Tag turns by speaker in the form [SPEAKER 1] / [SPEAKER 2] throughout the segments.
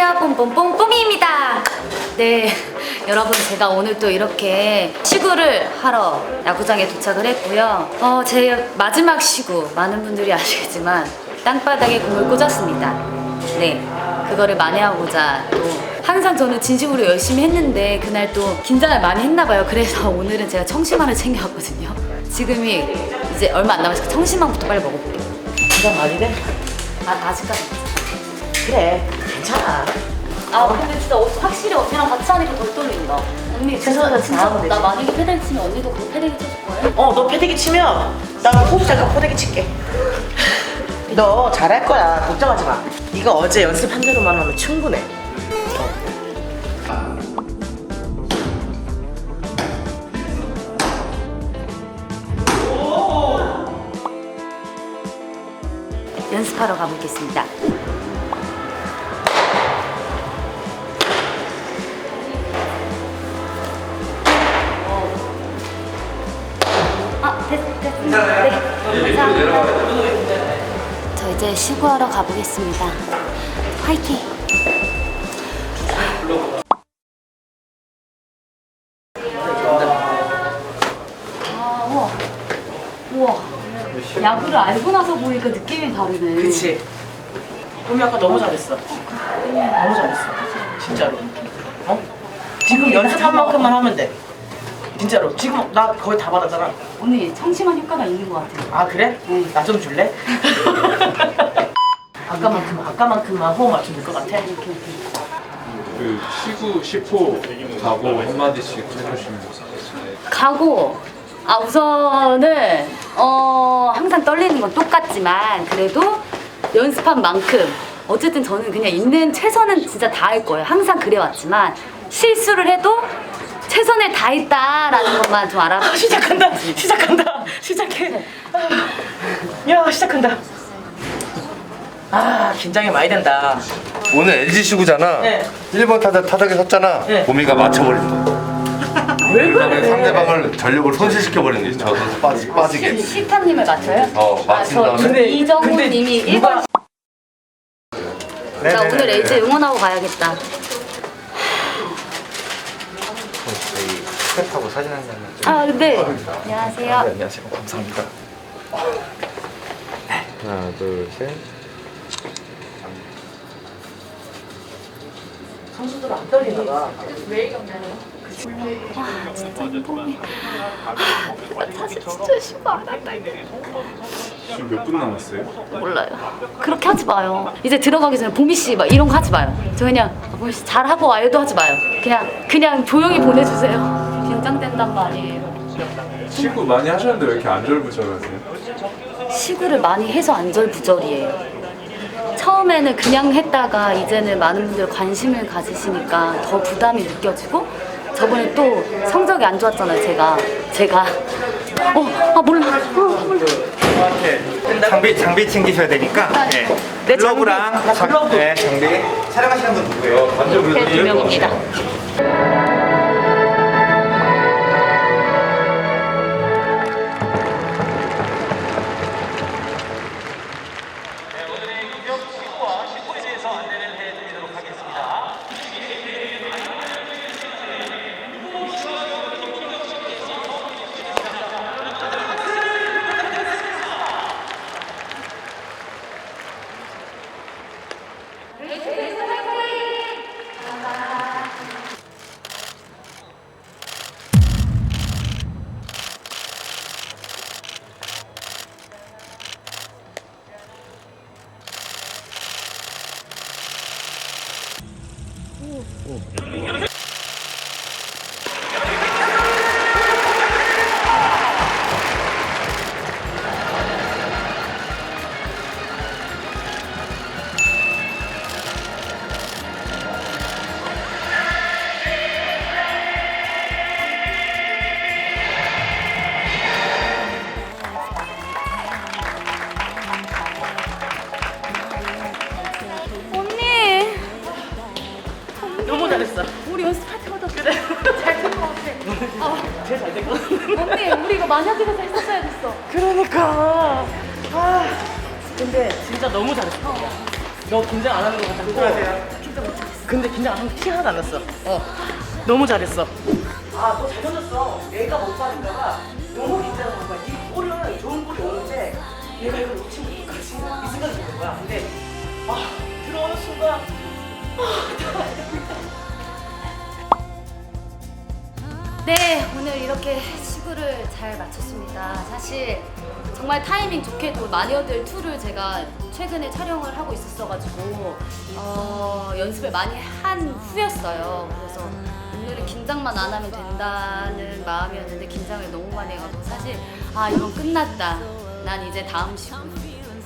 [SPEAKER 1] 안녕하세요. 뽐뽐뽐뽐이입니다. 네, 여러분 제가 오늘 또 이렇게 시구를 하러 야구장에 도착을 했고요. 어, 제 마지막 시구 많은 분들이 아시겠지만 땅바닥에 공을 꽂았습니다. 네, 그거를 만회하고자 또 항상 저는 진심으로 열심히 했는데 그날 또 긴장을 많이 했나 봐요. 그래서 오늘은 제가 청심환을 챙겨왔거든요. 지금이 이제 얼마 안 남았으니까 청심환부터 빨리 먹어볼게요.
[SPEAKER 2] 긴장 많이 돼?
[SPEAKER 1] 아, 아직까지.
[SPEAKER 2] 그래 괜찮아.
[SPEAKER 1] 아 근데 진짜 어- 확실히 언니랑 같이 하니까 덜 떨린다 언니
[SPEAKER 2] 최선을
[SPEAKER 1] 진짜.
[SPEAKER 2] 다하면
[SPEAKER 1] 나
[SPEAKER 2] 되지.
[SPEAKER 1] 만약에 패대기 치면 언니도 그 패대기 쳐줄 거예요?
[SPEAKER 2] 어 너 패대기 치면 나 호흡 잠깐 포대기 칠게. 너 잘할 거야. 걱정하지 마. 네가 어제 연습한 대로만 하면 충분해.
[SPEAKER 1] 연습하러 가보겠습니다 저 이제 시구하러 가보겠습니다. 화이팅! 아 우와. 우와. 야구를 알고 나서 보니까 느낌이 다르네.
[SPEAKER 2] 그치. 우미 아까 너무 잘했어. 너무 잘했어. 진짜로. 어? 지금 연습한 만큼만 하면 돼 진짜로. 지금 나 거의 다 받았잖아.
[SPEAKER 1] 오늘 청심한 효과가 있는 것 같아요.
[SPEAKER 2] 아 그래?
[SPEAKER 1] 응.
[SPEAKER 2] 나 좀 줄래? 아까만큼 아까만큼만 호흡 맞추면 될 것 같아?
[SPEAKER 1] 이렇게 이렇게
[SPEAKER 3] 그 시구 10호 가고 한마디씩 해주시면
[SPEAKER 1] 가고. 아 우선은 어 항상 떨리는 건 똑같지만 그래도 연습한 만큼 어쨌든 저는 그냥 있는 최선은 진짜 다 할 거예요. 항상 그래왔지만 실수를 해도 최선을 다했다라는 것만 좀 알아
[SPEAKER 2] 아, 시작한다 시작한다 시작해 아, 야 시작한다 아 긴장이 많이 된다
[SPEAKER 4] 오늘 LG 시구잖아.
[SPEAKER 2] 네.
[SPEAKER 4] 1번 타자 타석에 섰잖아.
[SPEAKER 2] 네.
[SPEAKER 4] 보미가 맞춰버린 거야.
[SPEAKER 2] 왜 그래
[SPEAKER 4] 상대방을 전력을 손실시켜버린 거지. 저 선수 빠지, 빠지게.
[SPEAKER 1] 시타님을 맞춰요?
[SPEAKER 4] 어, 맞힌
[SPEAKER 1] 아,
[SPEAKER 4] 다음에.
[SPEAKER 1] 저
[SPEAKER 2] 근데-
[SPEAKER 1] 이정훈님이
[SPEAKER 2] 근데 누가-
[SPEAKER 1] 1번 나 오늘 LG 응원하고 가야겠다
[SPEAKER 4] 저희 스텝하고 사진 한 장.
[SPEAKER 1] 아 네. 안녕하세요
[SPEAKER 4] 안녕하세요. 감사합니다. 하나, 둘, 셋.
[SPEAKER 2] 선수들 안 떨리나
[SPEAKER 1] 봐아 진짜 뽕이 사실 진짜 쉬고 안 한다 이거
[SPEAKER 3] 지금 몇 분 남았어요?
[SPEAKER 1] 몰라요. 그렇게 하지 마요. 이제 들어가기 전에 보미 씨 막 이런 거 하지 마요. 저 그냥 아, 보미 씨 잘하고 와요도 하지 마요. 그냥 그냥 조용히 보내주세요. 긴장된단 말이에요.
[SPEAKER 3] 시구 많이 하셨는데 왜 이렇게 안절부절하세요?
[SPEAKER 1] 시구를 많이 해서 안절부절이에요. 처음에는 그냥 했다가 이제는 많은 분들 관심을 가지시니까 더 부담이 느껴지고 저번에 또 성적이 안 좋았잖아요 제가. 제가. 어 아 몰라. 어, 몰라
[SPEAKER 5] 장비 장비 챙기셔야 되니까 네.
[SPEAKER 2] 내
[SPEAKER 5] 글러브랑
[SPEAKER 2] 장비, 나
[SPEAKER 5] 장-. 네, 장비 촬영하시는 분 누구예요?
[SPEAKER 3] 완전
[SPEAKER 1] 네, 두 명입니다 언
[SPEAKER 2] 너무 잘했어
[SPEAKER 1] 우리 연습할 때마다 그래 잘된 것 같아
[SPEAKER 2] 제일 잘된 거 같아
[SPEAKER 1] 언니 우리 이거 만약에서 했었어야 됐어
[SPEAKER 2] 그러니까 아 근데 진짜 너무 잘했어 너 긴장 안 하는 거 같아
[SPEAKER 5] 수고하세요.
[SPEAKER 1] 진짜 못했어
[SPEAKER 2] 근데 긴장 안 하고 티 하나도 안 났어. 어. 너무 잘했어. 아, 너 잘 던졌어. 얘가 못 받을까봐 너무 긴장한 거야. 이 볼은 좋은 볼이 오는데 얘가 이걸 놓치면 어떡하지? 이 생각이 드는 거야. 근데 아, 들어오는 순간
[SPEAKER 1] 네, 오늘 이렇게 시구를 잘 마쳤습니다. 사실 정말 타이밍 좋게도 마녀들 2를 제가 최근에 촬영을 하고 있었어가지고 어, 연습을 많이 한 후였어요. 그래서 오늘은 긴장만 안 하면 된다는 마음이었는데 긴장을 너무 많이 해가지고 사실 아 이건 끝났다. 난 이제 다음 시구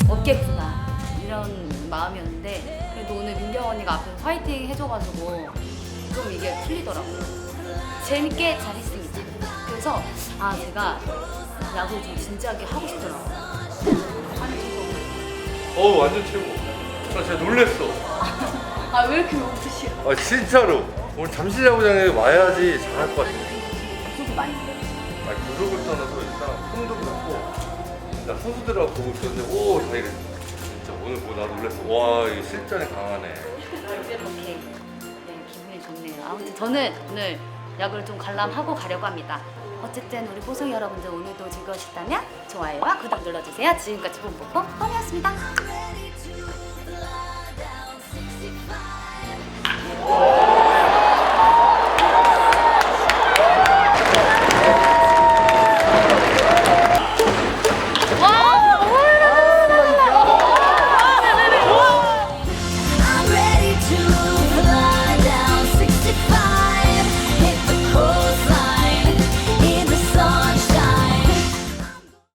[SPEAKER 1] 없겠구나 이런 마음이었는데 그래도 오늘 민경 언니가 앞에서 화이팅 해줘가지고 좀 이게 풀리더라고요. 재밌게 잘했습니다. 그래서 아 제가 야구 좀 진지하게 하고 싶더라고요.
[SPEAKER 6] 어 완전 최고. 나 진짜 놀랬어.
[SPEAKER 1] 아 왜 이렇게 웃으시요?
[SPEAKER 6] 아 진짜로. 오늘 잠실야구장에 와야지 잘할 것 같아.
[SPEAKER 1] 구속이 많이 돼요.
[SPEAKER 6] 아 구속을 떠나서 일단 폼도 그렇고 나 선수들하고 보고 있었는데 오 자기가 진짜 오늘 보고 나 놀랬어. 와 이게 실전에 강하네.
[SPEAKER 1] 이렇게 네, 기분이 좋네요. 아무튼 저는 오늘 야구를 좀 관람하고 가려고 합니다. 어쨌든 우리 보성 여러분들 오늘도 즐거우셨다면 좋아요와 구독 눌러주세요. 지금까지 봄뽀뽀 뻔이었습니다.